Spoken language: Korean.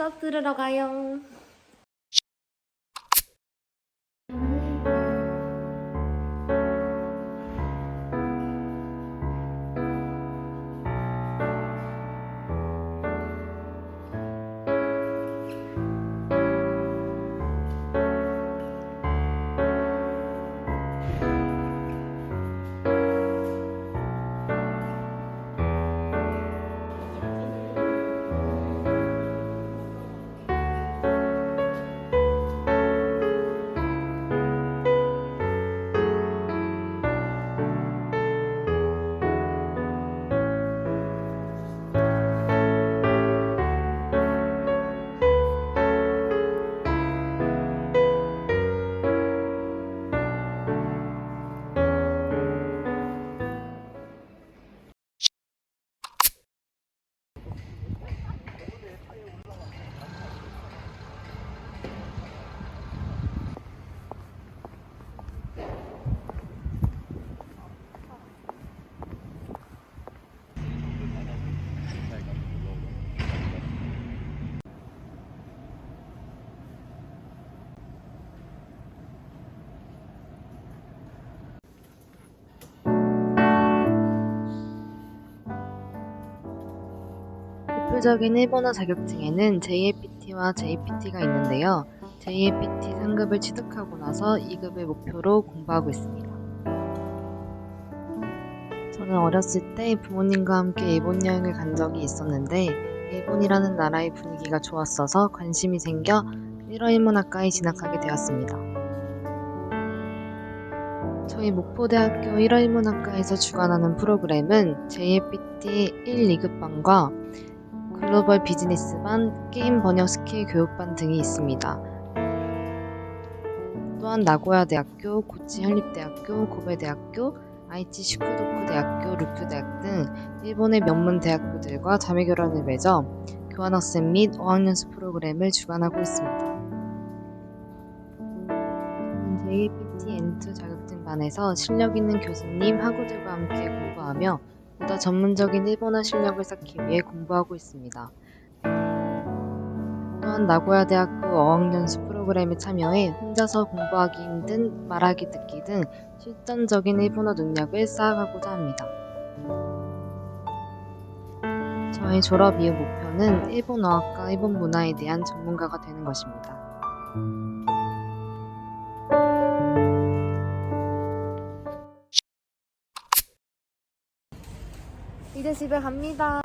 수업 들으러 가요. 대표적인 일본어 자격증에는 JAPT와 JPT가 있는데요. JAPT 상급을 취득하고 나서 2급을 목표로 공부하고 있습니다. 저는 어렸을 때 부모님과 함께 일본 여행을 간 적이 있었는데 일본이라는 나라의 분위기가 좋았어서 관심이 생겨 1호 일문학과에 진학하게 되었습니다. 저희 목포대학교 1호 일문학과에서 주관하는 프로그램은 JAPT 1, 2급반과 글로벌 비즈니스반, 게임 번역 스킬 교육반 등이 있습니다. 또한 나고야 대학교, 고치 현립대학교, 고베대학교, 아이치 슈쿠도쿠 대학교, 루큐 대학 등 일본의 명문 대학교들과 자매 결혼을 맺어 교환학생 및 어학연수 프로그램을 주관하고 있습니다. 저는 JAPT N2 자격증 반에서 실력 있는 교수님, 학우들과 함께 공부하며 보다 전문적인 일본어 실력을 쌓기 위해 공부하고 있습니다. 또한 나고야 대학교 어학연수 프로그램에 참여해 혼자서 공부하기 힘든 말하기 듣기 등 실전적인 일본어 능력을 쌓아가고자 합니다. 저의 졸업 이후 목표는 일본 어학과 일본 문화에 대한 전문가가 되는 것입니다. 집에 갑니다.